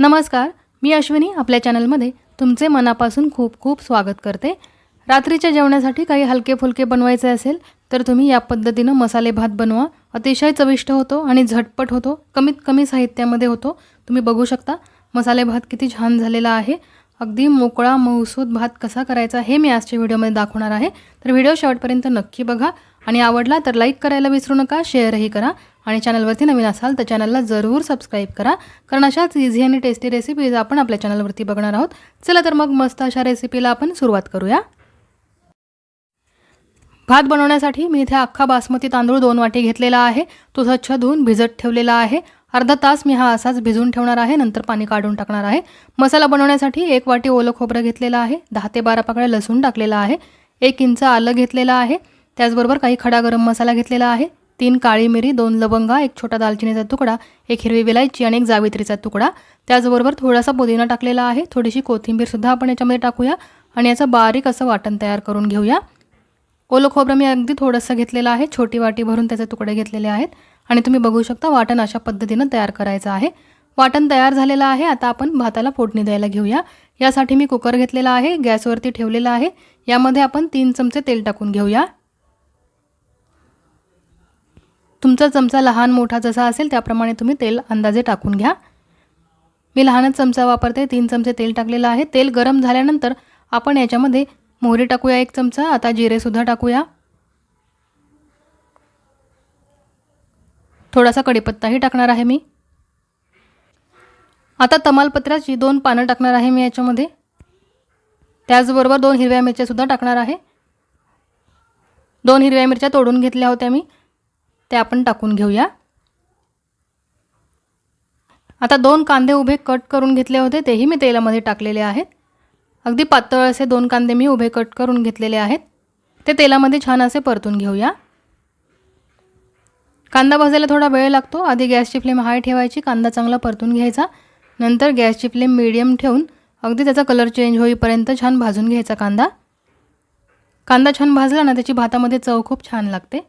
नमस्कार मी अश्विनी आपल्या चॅनलमध्ये तुमचे मनापासून खूप खूप स्वागत करते. रात्रीच्या जेवणासाठी काही हलके फुलके बनवायचे असेल तर तुम्ही या पद्धतीनं मसाले भात बनवा. अतिशय चविष्ट होतो आणि झटपट होतो. कमीत कमी साहित्यामध्ये होतो. तुम्ही बघू शकता मसाले भात किती छान झालेला आहे. अगदी मोकळा मऊसूद भात कसा करायचा हे मी आजच्या व्हिडिओमध्ये दाखवणार आहे. तर व्हिडिओ शेवटपर्यंत नक्की बघा. आणि आवडला तर लाईक करायला विसरू नका शेअरही करा आणि चॅनलवरती नवीन असाल तर चॅनलला जरूर सबस्क्राईब करा. कारण अशाच इझी आणि टेस्टी रेसिपीज आपण आपल्या चॅनलवरती बघणार आहोत. चला तर मग मस्त अशा रेसिपीला आपण सुरुवात करूया. भात बनवण्यासाठी मी इथे अख्खा बासमती तांदूळ दोन वाटी घेतलेला आहे. तो स्वच्छ धुवून भिजत ठेवलेला आहे. अर्धा तास मी हा असाच भिजून ठेवणार आहे. नंतर पाणी काढून टाकणार आहे. मसाला बनवण्यासाठी एक वाटी ओलं खोबरं घेतलेलं आहे. दहा ते बारा पाकळ्या लसूण टाकलेला आहे. एक इंच आलं घेतलेलं आहे. त्याचबरोबर काही खडा गरम मसाला घेतलेला आहे. तीन काळी मिरी दोन लवंगा एक छोटा दालचिनीचा तुकडा एक हिरवी विलायची आणि एक जावित्रीचा तुकडा. त्याचबरोबर थोडासा पुदिना टाकलेला आहे. थोडीशी कोथिंबीरसुद्धा आपण याच्यामध्ये टाकूया आणि याचं बारीक असं वाटण तयार करून घेऊया. ओलं खोबरं मी अगदी थोडंसं घेतलेलं आहे. छोटी वाटी भरून त्याचे तुकडे घेतलेले आहेत. आणि तुम्ही बघू शकता वाटण अशा पद्धतीनं तयार करायचं आहे. वाटण तयार झालेलं आहे. आता आपण भाताला फोडणी द्यायला घेऊया. यासाठी मी कुकर घेतलेला आहे. गॅसवरती ठेवलेला आहे. यामध्ये आपण तीन चमचे तेल टाकून घेऊया. तुमचा चमचा लहान मोठा जसा असेल त्याप्रमाणे तुम्ही तेल अंदाजे टाकून घ्या. मी लहानच चमचा वापरते तीन चमचे तेल टाकलेलं आहे. तेल गरम झाल्यानंतर आपण याच्यामध्ये मोहरी टाकूया एक चमचा आता जिरेसुद्धा टाकूया. थोडासा कढीपत्ताही टाकणार आहे मी. आता तमालपत्राची दोन पानं टाकणार आहे मी याच्यामध्ये. त्याचबरोबर दोन हिरव्या मिरच्यासुद्धा टाकणार आहे. दोन हिरव्या मिरच्या तोडून घेतल्या होत्या मी. ते आपण टाकून घेऊया. आता दोन कांदे उभे कट करून घेतले होते तेही मी तेलामध्ये टाकलेले आहेत. अगदी पातळ असे दोन कांदे मी उभे कट करून घेतलेले आहेत. ते तेलामध्ये छान असे परतून घेऊया. कांदा भाजायला थोडा वेळ लागतो आधी गॅसची फ्लेम हाय ठेवायची कांदा चांगला परतून घ्यायचा. नंतर गॅसची फ्लेम मिडियम ठेवून अगदी त्याचा कलर चेंज होईपर्यंत छान भाजून घ्यायचा कांदा. कांदा छान भाजला ना त्याची भातामध्ये चव खूप छान लागते.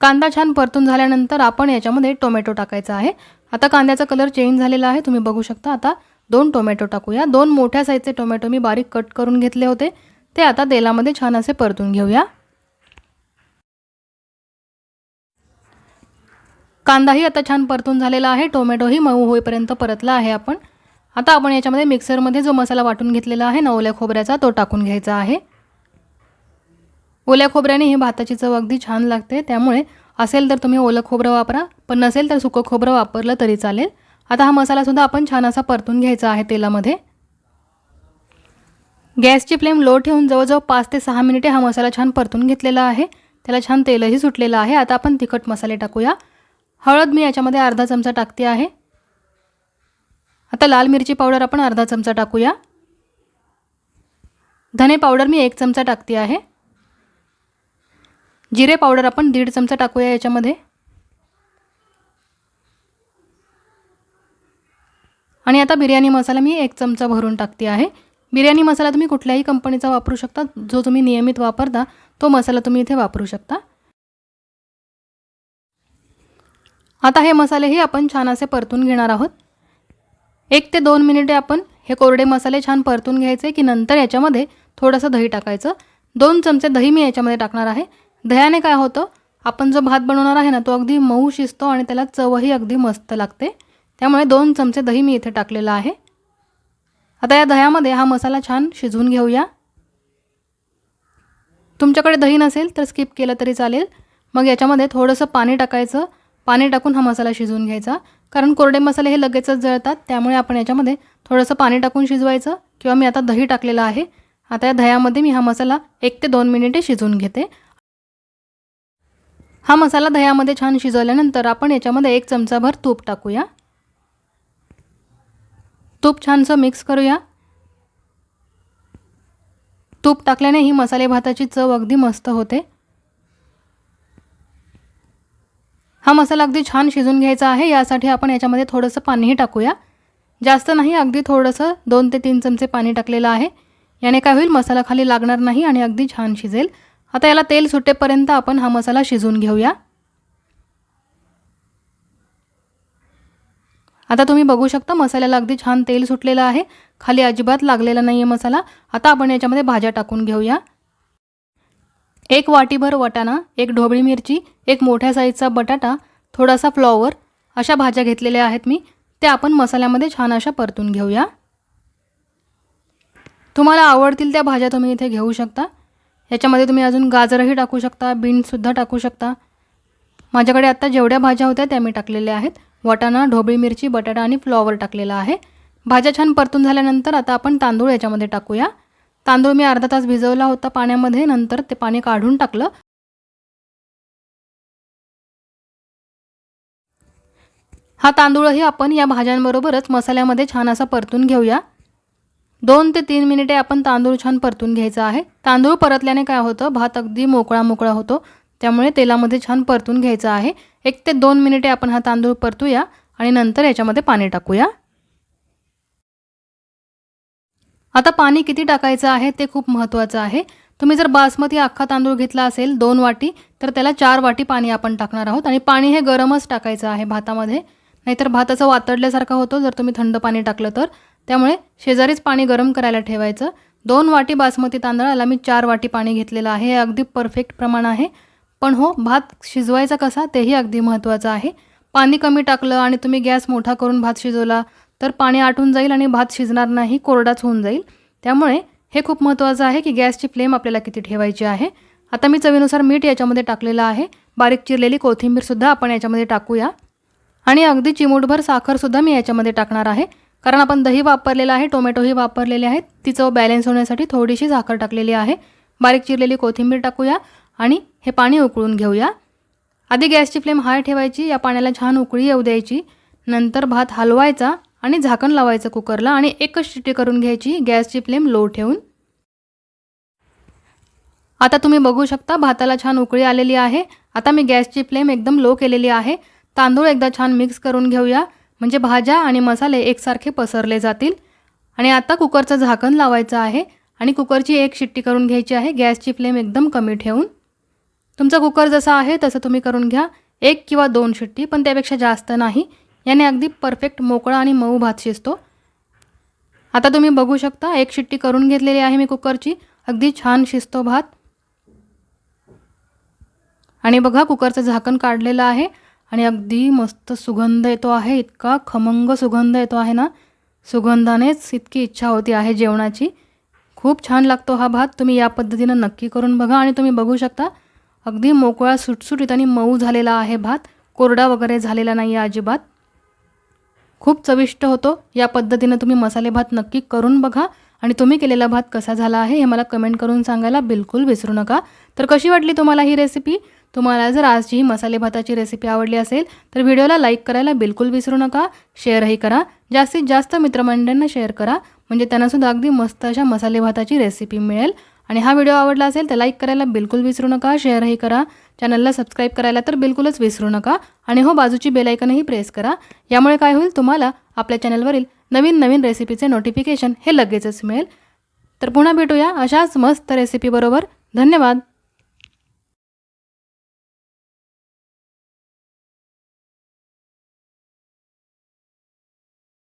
कांदा छान परतून झाल्यानंतर आपण याच्यामध्ये टोमॅटो टाकायचा आहे. आता कांद्याचा कलर चेंज झालेला आहे. तुम्ही बघू शकता आता दोन टोमॅटो टाकूया. दोन मोठ्या साईजचे टोमॅटो मी बारीक कट करून घेतले होते. ते आता तेलामध्ये छान असे परतून घेऊया. कांदाही आता छान परतून झालेला आहे. टोमॅटोही मऊ होईपर्यंत परतला आहे आपण. आता आपण याच्यामध्ये मिक्सरमध्ये जो मसाला वाटून घेतलेला आहे नवल्या ओल्या खोबऱ्याचा तो टाकून घ्यायचा आहे. ओल्या खोबऱ्याने ही भाताची चव अगदी छान लागते. त्यामुळे असेल तर तुम्ही ओलं खोबरं वापरा पण नसेल तर सुकं खोबरं वापरलं तरी चालेल. आता हा मसालासुद्धा आपण छान असा परतून घ्यायचा आहे तेलामध्ये. गॅसची फ्लेम लो ठेवून जवळजवळ पाच ते सहा मिनिटे हा मसाला छान परतून घेतलेला आहे. त्याला छान तेलही सुटलेलं आहे. आता आपण तिखट मसाले टाकूया. हळद मी याच्यामध्ये अर्धा चमचा टाकते आहे. आता लाल मिरची पावडर आपण अर्धा चमचा टाकूया. धने पावडर मी एक चमचा टाकते आहे. जिरे पावडर आपण दीड चमचा टाकूया याच्यामध्ये. आणि आता बिर्याणी मसाला मी एक चमचा भरून टाकते आहे. बिर्याणी मसाला तुम्ही कुठल्याही कंपनीचा वापरू शकता. जो तुम्ही नियमित वापरता तो मसाला तुम्ही इथे वापरू शकता. आता हे मसालेही आपण छान असे परतून घेणार आहोत. एक ते दोन मिनिटे आपण हे कोरडे मसाले छान परतून घ्यायचे की नंतर याच्यामध्ये थोडंसं दही टाकायचं. दोन चमचे दही मी याच्यामध्ये टाकणार आहे. दह्याने काय होतं? आपण जो भात बनवणार आहे ना तो अगदी मऊ शिजतो आणि त्याला चवही अगदी मस्त लागते. त्यामुळे दोन चमचे दही मी इथे टाकलेलं आहे. आता या दह्यामध्ये हा मसाला छान शिजवून घेऊया. तुमच्याकडे दही नसेल तर स्किप केलं तरी चालेल. मग याच्यामध्ये थोडंसं पाणी टाकायचं. पाणी टाकून हा मसाला शिजवून घ्यायचा. कारण कोरडे मसाले हे लगेचच जळतात त्यामुळे आपण याच्यामध्ये थोडंसं पाणी टाकून शिजवायचं. किंवा मी आता दही टाकलेलं आहे. आता या दह्यामध्ये मी हा मसाला एक ते दोन मिनिटे शिजवून घेते. हा मसाला दह्यामध्ये छान शिजवल्यानंतर आपण याच्यामध्ये एक चमचाभर तूप टाकूया. तूप छानसं मिक्स करूया. तूप टाकल्याने ही मसाले भाताची चव अगदी मस्त होते. हा मसाला अगदी छान शिजून घ्यायचा आहे. यासाठी आपण याच्यामध्ये थोडंसं पाणीही टाकूया. जास्त नाही अगदी थोडंसं दोन ते तीन चमचे पाणी टाकलेलं आहे. याने काय होईल? मसाला खाली लागणार नाही आणि अगदी छान शिजेल. आता याला तेल सुटेपर्यंत आपण हा मसाला शिजवून घेऊया. आता तुम्ही बघू शकता मसाल्याला अगदी छान तेल सुटलेलं आहे. खाली अजिबात लागलेला नाही आहे मसाला. आता आपण याच्यामध्ये भाज्या टाकून घेऊया. एक वाटीभर वाटाणा एक ढोबळी मिरची एक मोठ्या साईजचा बटाटा थोडासा फ्लॉवर अशा भाज्या घेतलेल्या आहेत मी. त्या आपण मसाल्यामध्ये छान अशा परतून घेऊया. तुम्हाला आवडतील त्या भाज्या तुम्ही इथे घेऊ शकता. याच्यामध्ये तुम्ही अजून गाजरही टाकू शकता बीन्ससुद्धा टाकू शकता. माझ्याकडे आत्ता जेवढ्या भाज्या होत्या त्या मी टाकलेल्या आहेत. वाटाणा ढोबळी मिरची बटाटा आणि फ्लॉवर टाकलेला आहे. भाज्या छान परतून झाल्यानंतर आता आपण तांदूळ याच्यामध्ये टाकूया. तांदूळ मी अर्धा तास भिजवला होता पाण्यामध्ये नंतर ते पाणी काढून टाकलं. हा तांदूळही आपण या भाज्यांबरोबरच मसाल्यामध्ये छान असा परतून घेऊया. दोन ते तीन मिनिटे आपण तांदूळ छान परतून घ्यायचा आहे. तांदूळ परतल्याने काय होतं? भात अगदी मोकळा मोकळा होतो. त्यामुळे तेलामध्ये छान परतून घ्यायचा आहे. एक ते दोन मिनिटे आपण हा तांदूळ परतूया आणि नंतर याच्यामध्ये पाणी टाकूया. आता पाणी किती टाकायचं आहे ते खूप महत्त्वाचं आहे. तुम्ही जर बासमती अख्खा तांदूळ घेतला असेल दोन वाटी तर त्याला चार वाटी पाणी आपण टाकणार आहोत आणि पाणी हे गरमच टाकायचं आहे भातामध्ये. नाहीतर भात असं वातडल्यासारखा होतो जर तुम्ही थंड पाणी टाकलं तर. त्यामुळे शेजारीच पाणी गरम करायला ठेवायचं. दोन वाटी बासमती तांदळाला मी चार वाटी पाणी घेतलेलं आहे. हे अगदी परफेक्ट प्रमाण आहे. पण हो भात शिजवायचा कसा तेही अगदी महत्त्वाचं आहे. पाणी कमी टाकलं आणि तुम्ही गॅस मोठा करून भात शिजवला तर पाणी आटून जाईल आणि भात शिजणार नाही कोरडाच होऊन जाईल. त्यामुळे हे खूप महत्त्वाचं आहे की गॅसची फ्लेम आपल्याला किती ठेवायची आहे. आता मी चवीनुसार मीठ याच्यामध्ये टाकलेलं आहे. बारीक चिरलेली कोथिंबीरसुद्धा आपण याच्यामध्ये टाकूया. आणि अगदी चिमूटभर साखरसुद्धा मी याच्यामध्ये टाकणार आहे. कारण आपण दही वापरलेलं आहे टोमॅटोही वापरलेले आहेत. ती चव बॅलन्स होण्यासाठी थोडीशी साखर टाकलेली आहे. बारीक चिरलेली कोथिंबीर टाकूया आणि हे पाणी उकळून घेऊया. आधी गॅसची फ्लेम हाय ठेवायची या पाण्याला छान उकळी येऊ द्यायची. नंतर भात हलवायचा आणि झाकण लावायचं कुकरला आणि एकच शिट्टी करून घ्यायची गॅसची फ्लेम लो ठेवून. आता तुम्ही बघू शकता भाताला छान उकळी आलेली आहे. आता मी गॅसची फ्लेम एकदम लो केलेली आहे. तांदूळ एकदा छान मिक्स करून घेऊया. म्हणजे भाज्या आणि मसाले एकसारखे पसरले जातील. आणि आता कुकरचं झाकण लावायचं आहे आणि कुकरची एक शिट्टी करून घ्यायची आहे. गॅसची फ्लेम एकदम कमी ठेवून. तुमचा कुकर जसा आहे तसं तुम्ही करून घ्या. एक किंवा दोन शिट्टी पण त्यापेक्षा जास्त नाही. याने अगदी परफेक्ट मोकळा आणि मऊ भात शिजतो. आता तुम्ही बघू शकता एक शिट्टी करून घेतलेली आहे मी कुकरची. अगदी छान शिजतो भात. आणि बघा कुकरचं झाकण काढलेलं आहे. आणि अगदी मस्त सुगंध येतो आहे इतका खमंग सुगंध येतो आहे ना? सुगंधानेच इतकी इच्छा होती आहे जेवणाची. खूप छान लागतो हा भात तुम्ही या पद्धतीनं नक्की करून बघा आणि तुम्ही बघू शकता. अगदी मोकळा सुटसुटीत आणि मऊ झालेला आहे भात. कोरडा वगैरे झालेला नाही आहे अजिबात. खूप चविष्ट होतो. या पद्धतीनं तुम्ही मसाले भात नक्की करून बघा. आणि तुम्ही केलेला भात कसा झाला आहे हे मला कमेंट करून सांगायला बिलकुल विसरू नका. तर कशी वाटली तुम्हाला ही रेसिपी तुम्हाला जर आजची ही मसाले भाताची रेसिपी आवडली असेल तर व्हिडिओला लाईक करायला बिलकुल विसरू नका. शेअरही करा. जास्तीत जास्त मित्रमंडळींना शेअर करा. म्हणजे त्यांनासुद्धा अगदी मस्त अशा मसाले भाताची रेसिपी मिळेल. आणि हा व्हिडिओ आवडला असेल तर लाईक करायला बिलकुल विसरू नका. शेअरही करा. चॅनलला सबस्क्राईब करायला तर बिलकुलच विसरू नका. आणि हो बाजूची बेलायकनही प्रेस करा. यामुळे काय होईल तुम्हाला आपल्या चॅनलवरील नवीन नवीन रेसिपीचे नोटिफिकेशन हे लगेचच मिळेल. तर पुन्हा भेटूया अशाच मस्त रेसिपीबरोबर धन्यवाद.